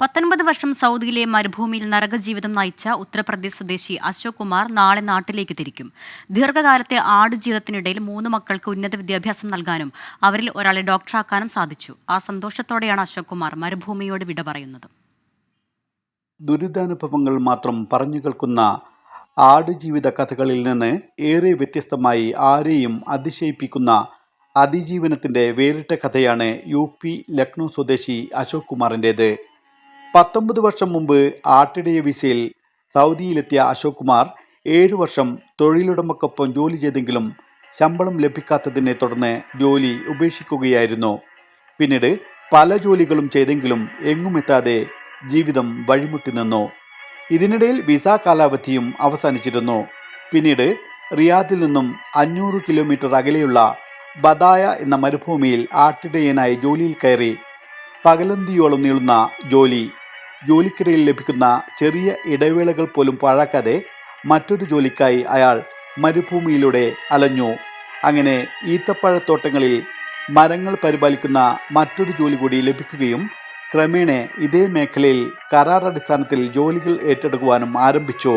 പത്തൊൻപത് വർഷം സൗദിയിലെ മരുഭൂമിയിൽ നരകജീവിതം നയിച്ച ഉത്തർപ്രദേശ് സ്വദേശി അശോക് കുമാർ നാളെ നാട്ടിലേക്ക് തിരിക്കും. ദീർഘകാലത്തെ ആടുജീവിതത്തിനിടയിൽ മൂന്ന് മക്കൾക്ക് ഉന്നത വിദ്യാഭ്യാസം നൽകാനും അവരിൽ ഒരാളെ ഡോക്ടറാക്കാനും സാധിച്ചു. ആ സന്തോഷത്തോടെയാണ് അശോക് കുമാർ മരുഭൂമിയോട് വിട പറയുന്നത്. ദുരിതാനുഭവങ്ങൾ മാത്രം പറഞ്ഞു കേൾക്കുന്ന ആടുജീവിത കഥകളിൽ നിന്ന് ഏറെ വ്യത്യസ്തമായി ആരെയും അതിശയിപ്പിക്കുന്ന അതിജീവനത്തിന്റെ വേറിട്ട കഥയാണ് യു പി ലക്നൗ സ്വദേശി അശോക് കുമാറിന്റേത് പത്തൊമ്പത് വർഷം മുമ്പ് ആട്ടിടയ വിസയിൽ സൗദിയിലെത്തിയ അശോക് കുമാർ ഏഴു വർഷം തൊഴിലുടമക്കൊപ്പം ജോലി ചെയ്തെങ്കിലും ശമ്പളം ലഭിക്കാത്തതിനെ തുടർന്ന് ജോലി ഉപേക്ഷിക്കുകയായിരുന്നു. പിന്നീട് പല ജോലികളും ചെയ്തെങ്കിലും എങ്ങുമെത്താതെ ജീവിതം വഴിമുട്ടി നിന്നു. ഇതിനിടയിൽ വിസ കാലാവധിയും അവസാനിച്ചിരുന്നു. പിന്നീട് റിയാദിൽ നിന്നും അഞ്ഞൂറ് കിലോമീറ്റർ അകലെയുള്ള ബദായ എന്ന മരുഭൂമിയിൽ ആട്ടിടയനായി ജോലിയിൽ കയറി പകലന്തിയോളം നീളുന്ന ജോലി ജോലിക്കിടയിൽ ലഭിക്കുന്ന ചെറിയ ഇടവേളകൾ പോലും പാഴാക്കാതെ മറ്റൊരു ജോലിക്കായി അയാൾ മരുഭൂമിയിലൂടെ അലഞ്ഞു. അങ്ങനെ ഈത്തപ്പഴത്തോട്ടങ്ങളിൽ മരങ്ങൾ പരിപാലിക്കുന്ന മറ്റൊരു ജോലി കൂടി ലഭിക്കുകയും ക്രമേണ ഇതേ മേഖലയിൽ കരാറടിസ്ഥാനത്തിൽ ജോലികൾ ഏറ്റെടുക്കുവാനും ആരംഭിച്ചു.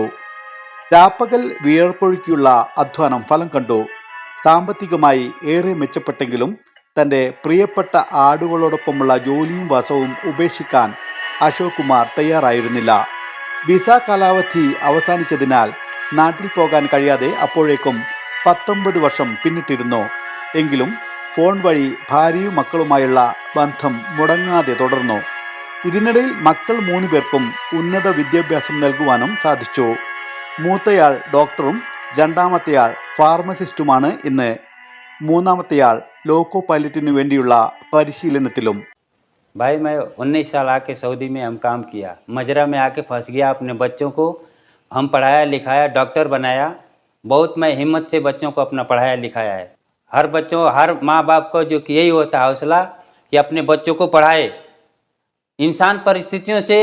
രാപ്പകൽ വിയർപ്പൊഴുക്കിയുള്ള അധ്വാനം ഫലം കണ്ടു. സാമ്പത്തികമായി ഏറെ മെച്ചപ്പെട്ടെങ്കിലും തന്റെ പ്രിയപ്പെട്ട ആടുകളോടൊപ്പമുള്ള ജോലിയും വസവും ഉപേക്ഷിക്കാൻ അശോക് കുമാർ തയ്യാറായിരുന്നില്ല. വിസ കാലാവധി അവസാനിച്ചതിനാൽ നാട്ടിൽ പോകാൻ കഴിയാതെ അപ്പോഴേക്കും പത്തൊമ്പത് വർഷം പിന്നിട്ടിരുന്നു. എങ്കിലും ഫോൺ വഴി ഭാര്യയും മക്കളുമായുള്ള ബന്ധം മുടങ്ങാതെ തുടർന്നു. ഇതിനിടയിൽ മക്കൾ മൂന്ന് പേർക്കും ഉന്നത വിദ്യാഭ്യാസം നൽകുവാനും സാധിച്ചു. മൂത്തയാൾ ഡോക്ടറും രണ്ടാമത്തെയാൾ ഫാർമസിസ്റ്റുമാണ് ഇന്ന്. മൂന്നാമത്തെയാൾ ലോക്കോ പൈലറ്റിനു വേണ്ടിയുള്ള പരിശീലനത്തിലും भाई मैं उन्नीस साल आके सऊदी में हम काम किया मजरा में आके फंस गया अपने बच्चों को हम पढ़ाया लिखाया डॉक्टर बनाया बहुत मैं हिम्मत से बच्चों को अपना पढ़ाया लिखाया है हर बच्चों हर माँ बाप को जो कि यही होता है हौसला कि अपने बच्चों को पढ़ाए इंसान परिस्थितियों से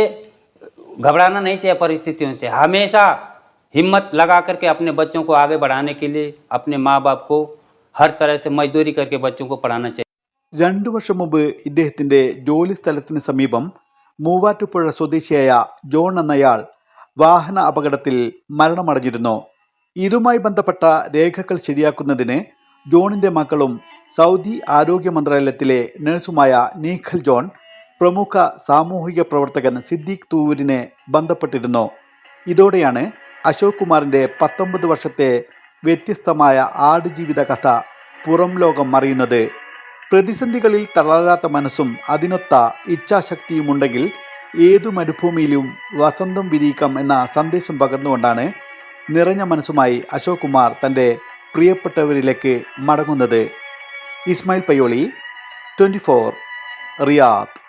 घबराना नहीं चाहिए परिस्थितियों से हमेशा हिम्मत लगा करके अपने बच्चों को आगे बढ़ाने के लिए अपने माँ बाप को ഹർ തരഹ മജ്ദൂരി കർക്ക് ബച്ചോ പഠാന രണ്ടു വർഷം മുമ്പ് ഇദ്ദേഹത്തിന്റെ ജോലി സ്ഥലത്തിന് സമീപം മൂവാറ്റുപുഴ സ്വദേശിയായ ജോൺ എന്നയാൾ വാഹന അപകടത്തിൽ മരണമടഞ്ഞിരുന്നു. ഇതുമായി ബന്ധപ്പെട്ട രേഖകൾ ശരിയാക്കുന്നതിന് ജോണിന്റെ മക്കളും സൗദി ആരോഗ്യ മന്ത്രാലയത്തിലെ നഴ്സുമായ നീഖൽ ജോൺ പ്രമുഖ സാമൂഹിക പ്രവർത്തകൻ സിദ്ദീഖ് തൂവൂരിനെ ബന്ധപ്പെട്ടിരുന്നു. ഇതോടെയാണ് അശോക് കുമാറിന്റെ പത്തൊമ്പത് വർഷത്തെ വ്യത്യസ്തമായ ആടുജീവിത കഥ പുറം ലോകം അറിയുന്നത്. പ്രതിസന്ധികളിൽ തളരാത്ത മനസ്സും അതിനൊത്ത ഇച്ഛാശക്തിയുമുണ്ടെങ്കിൽ ഏതു മരുഭൂമിയിലും വസന്തം വിരിയിക്കാം എന്ന സന്ദേശം പകർന്നുകൊണ്ടാണ് നിറഞ്ഞ മനസ്സുമായി അശോക് കുമാർ തന്റെ പ്രിയപ്പെട്ടവരിലേക്ക് മടങ്ങുന്നത്. Ismail Payyoli twenty four Riyadh.